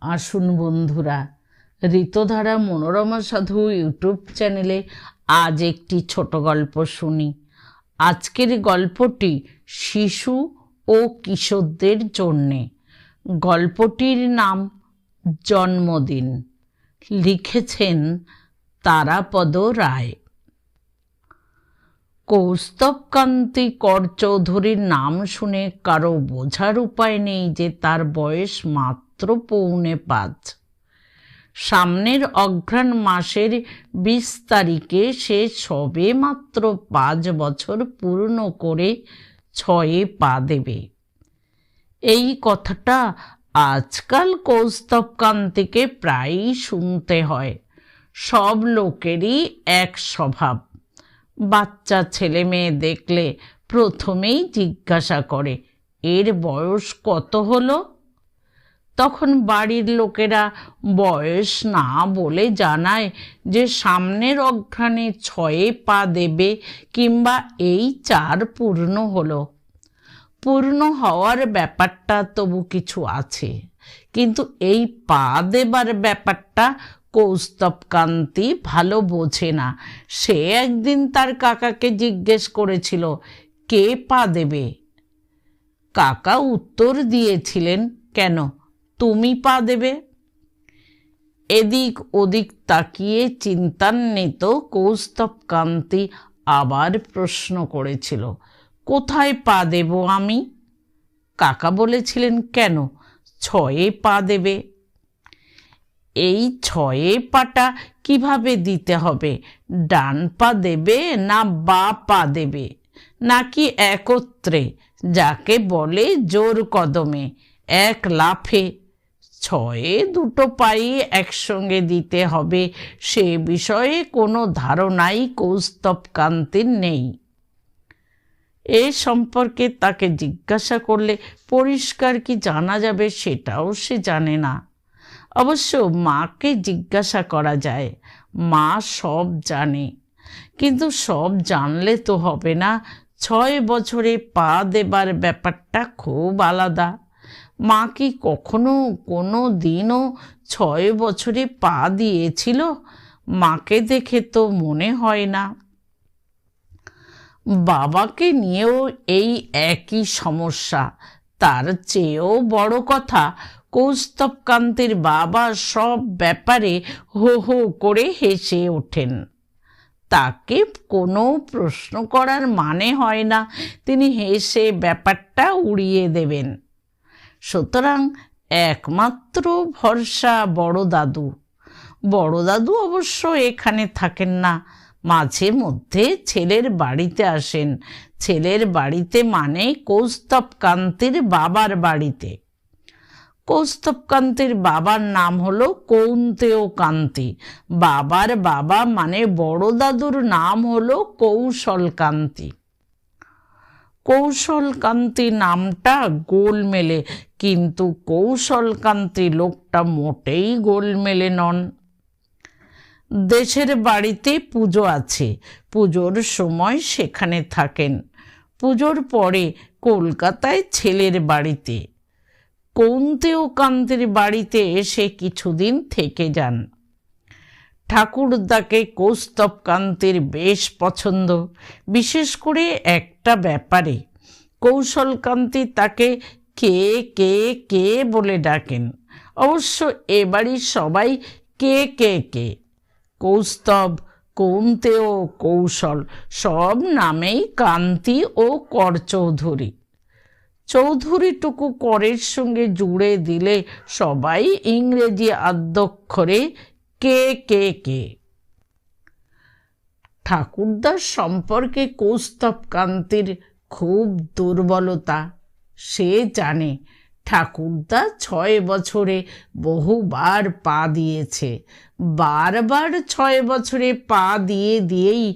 আসুন বন্ধুরা, ঋতধারা মনোরমা সাধু ইউটিউব চ্যানেলে আজ একটি ছোট গল্প শুনি। আজকের গল্পটি শিশু ও কিশোরদের জন্যে। গল্পটির নাম জন্মদিন। লিখেছেন তারাপদ রায়। কৌস্তবকান্তি কর চৌধুরীর নাম শুনে কারও বোঝার উপায় নেই যে তার বয়স মাত্র পৌনে পাঁচ। সামনের অঘ্রাণ মাসের বিশ তারিখে সে সবে মাত্র পাঁচ বছর পূর্ণ করে ছয়ে পা দেবে। এই কথাটা আজকাল কৌস্তবকান্তিকে প্রায়ই শুনতে হয়। সব লোকেরই এক স্বভাব। বাচ্চা, ছেলে মেয়ে দেখলে প্রথমেই জিজ্ঞাসা করে, এর বয়স কত হলো? তখন বাড়ির লোকেরা, বয়স না বলে জানায় যে সামনের অঘ্রাণে ছয়ে পা দেবে কিংবা এই চার পূর্ণ হলো। পূর্ণ হওয়ার ব্যাপারটা তবু কিছু আছে, কিন্তু এই পা দেবার ব্যাপারটা কৌস্তবকান্তি ভালো বোঝে না। সে একদিন তার কাকাকে জিজ্ঞেস করেছিল, কে পা দেবে? কাকা উত্তর দিয়েছিলেন, কেন? তুমি পা দেবে? এদিক ওদিক তাকিয়ে চিন্তান্বিত কৌস্তবকান্তি আবার প্রশ্ন করেছিল, কোথায় পা দেব আমি? কাকা বলেছিলেন, কেন? ছয়ে পা দেবে। এই ছয়ে পাটা কীভাবে দিতে হবে? ডান পা দেবে না বা পা দেবে? নাকি একত্রে? যাকে বলে জোর কদমে, এক লাফে। ছয়ে দুটো পাই একসঙ্গে দিতে হবে, সে বিষয়ে কোনো ধারণাই কৌস্তবকান্তির নেই। এ সম্পর্কে তাকে জিজ্ঞাসা করলে পরিষ্কার কি জানা যাবে সেটাও সে জানে না। অবশ্য মাকে জিজ্ঞাসা করা যায়, মা সব জানে। কিন্তু সব জানলে তো হবে না, ছয় বছরে পা দেবার ব্যাপারটা খুব আলাদা। মা কি কখনো কোনো দিনও ছয় বছরে পা দিয়েছিল? মাকে দেখে তো মনে হয় না। বাবাকে নিয়েও এই একই সমস্যা, তার চেয়েও বড় কথা কৌস্তবকান্তের বাবা সব ব্যাপারে হো হো করে হেসে ওঠেন। তাকে কোনো প্রশ্ন করার মানে হয় না। তিনি হেসে ব্যাপারটা উড়িয়ে দেবেন। সুতরাং একমাত্র ভরসা বড় দাদু। বড় দাদু অবশ্য এখানে থাকেন না। মাঝে মধ্যে ছেলের বাড়িতে আসেন। ছেলের বাড়িতে মানে কৌস্তবকান্তির বাবার বাড়িতে। কৌস্তবকান্তির বাবার নাম হলো কৌন্তেয় কান্তি। বাবার বাবা মানে বড় দাদুর নাম হলো কৌশল কান্তি। কৌশলকান্তি নামটা গোলমেলে কিন্তু কৌশলকান্তি লোকটা মোটেই গোলমেলে নন। দেশের বাড়িতে পুজো আছে, পুজোর সময় সেখানে থাকেন। পুজোর পরে কলকাতায় ছেলের বাড়িতে। কৌন্তেও কান্তের বাড়িতে এসে কিছুদিন থেকে যান। ঠাকুরদাকে কৌস্তবকান্তের বেশ পছন্দ। বিশেষ করে একটা ব্যাপারে। কৌশলকান্তি তাকে কে কে কে বলে ডাকেন। অবশ্য এ বাড়ির সবাই কে কে কে। কৌস্তব কৌন্তেয় কৌশল, সব নামেই কান্তি ও কর চৌধুরী চৌধুরীটুকু করের সঙ্গে জুড়ে দিলে সবাই ইংরেজি আদ্যক্ষরে কে কে কে। ঠাকুরদার সম্পর্কে কৌস্তবকান্তির খুব দুর্বলতা। সে জানে ঠাকুরদা ছয় বছরে বহুবার পা দিয়েছে। বারবার ছয় বছরে পা দিয়ে দিয়েই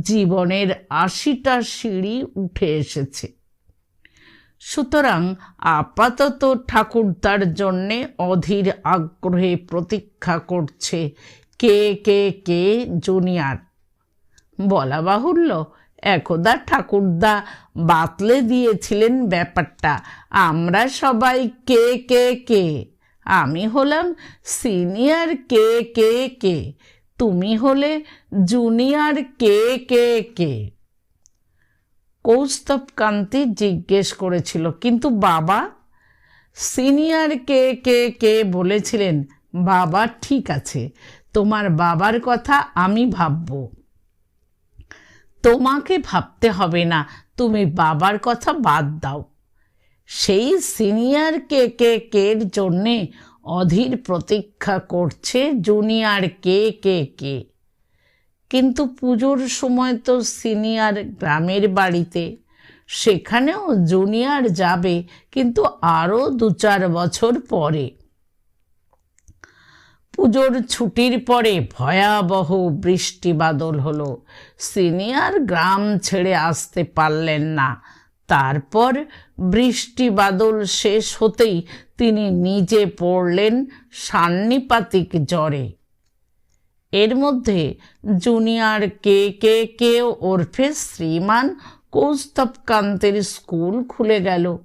জীবনের আশিটা সিঁড়ি উঠে এসেছে। সুতরাং আপাতত ঠাকুরদার জন্যে অধীর আগ্রহে প্রতীক্ষা করছে। কে কে কে, জুনিয়র? বলা বাহুল্য, একদা ঠাকুরদা বাতলে দিয়েছিলেন ব্যাপারটা। আমরা সবাই কে কে কে? আমি হলাম সিনিয়র কে কে কে। তুমি হলে জুনিয়র কে কে কে। কৌস্তব কান্তি জিজ্ঞেস করেছিল, কিন্তু বাবা, সিনিয়র কে কে কে বলেছিলেন? বাবা, ঠিক আছে, তোমার বাবার কথা আমি ভাবব। তোমাকে ভাবতে হবে না, তুমি বাবার কথা বাদ দাও। সেই সিনিয়র কে কে কের জন্যে অধীর প্রতীক্ষা করছে জুনিয়র কে কে কে। কিন্তু পুজোর সময় তো সিনিয়র গ্রামের বাড়িতে, সেখানেও জুনিয়র যাবে কিন্তু আরও দু চার বছর পরে। পুজোর ছুটির পরে ভয়াবহ বৃষ্টি বাদল হলো। সিনিয়র গ্রাম ছেড়ে আসতে পারলেন না। তারপর বৃষ্টি বাদল শেষ হতেই তিনি নিজে পড়লেন সান্নিপাতিক জ্বরে। এর মধ্যে জুনিয়র কে কে কে ওরফে শ্রীমান কৌস্তবকান্তের স্কুল খুলে গেল।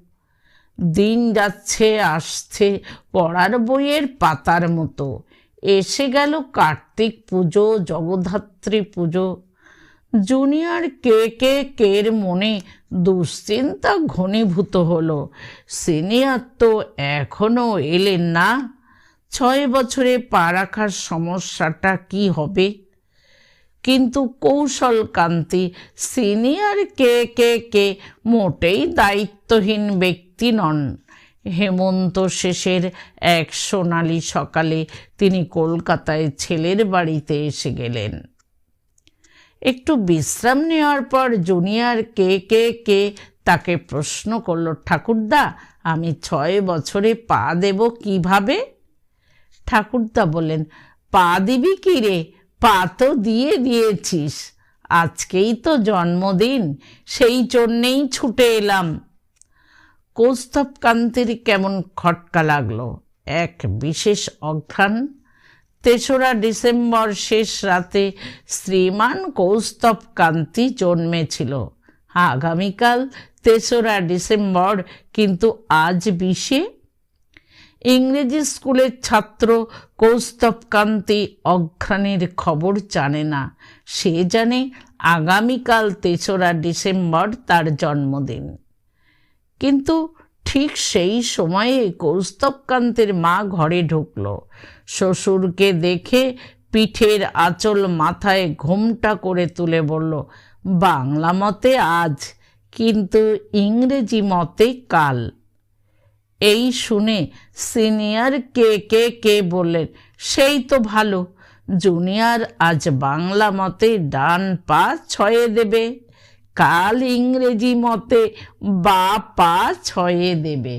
দিন যাচ্ছে, আসছে, পড়ার বইয়ের পাতার মতো। এসে গেল কার্তিক পুজো, জগদ্ধাত্রী পুজো। জুনিয়র কে কে কের মনে দুশ্চিন্তা ঘনীভূত হলো। সিনিয়র তো এখনও এলেন না। ছয় বছরে পা রাখার সমস্যাটা কি হবে? কিন্তু কৌশল কান্তি, সিনিয়র কে কে কে মোটেই দায়িত্বহীন ব্যক্তি নন। হেমন্ত শেষের এক সোনালি সকালে তিনি কলকাতায় ছেলের বাড়িতে এসে গেলেন। একটু বিশ্রাম নেওয়ার পর জুনিয়র কে কে কে তাকে প্রশ্ন করল, ঠাকুরদা, আমি ছয় বছরে পা দেব কীভাবে? ঠাকুরদা বললেন, পা দিবি কি রে? পা তো দিয়ে দিয়েছিস। আজকেই তো জন্মদিন, সেই জন্যেই ছুটে এলাম। কৌস্তবকান্তির কেমন খটকা লাগল। এক বিশেষ অঘ্রাণ। তেসরা ডিসেম্বর শেষ রাতে শ্রীমান কৌস্তব কান্তি জন্মেছিল। আগামীকাল তেসরা ডিসেম্বর, কিন্তু আজ বিশে ইংরেজি স্কুলের ছাত্র কৌস্তবকান্তি অঘ্রাণের খবর জানে না। সে জানে আগামীকাল তেসরা ডিসেম্বর তার জন্মদিন। কিন্তু ঠিক সেই সময়ে কৌস্তবকান্তের মা ঘরে ঢুকল। শ্বশুরকে দেখে পিঠের আঁচল মাথায় ঘোমটা করে তুলে বলল, বাংলা মতে আজ, কিন্তু ইংরেজি মতে কাল। এই শুনে সিনিয়র কে কে কে বললেন, সেই তো ভালো, জুনিয়র আজ বাংলা মতে ডান পা ছয়ে দেবে, কাল ইংরেজি মতে বা পা ছয়ে দেবে।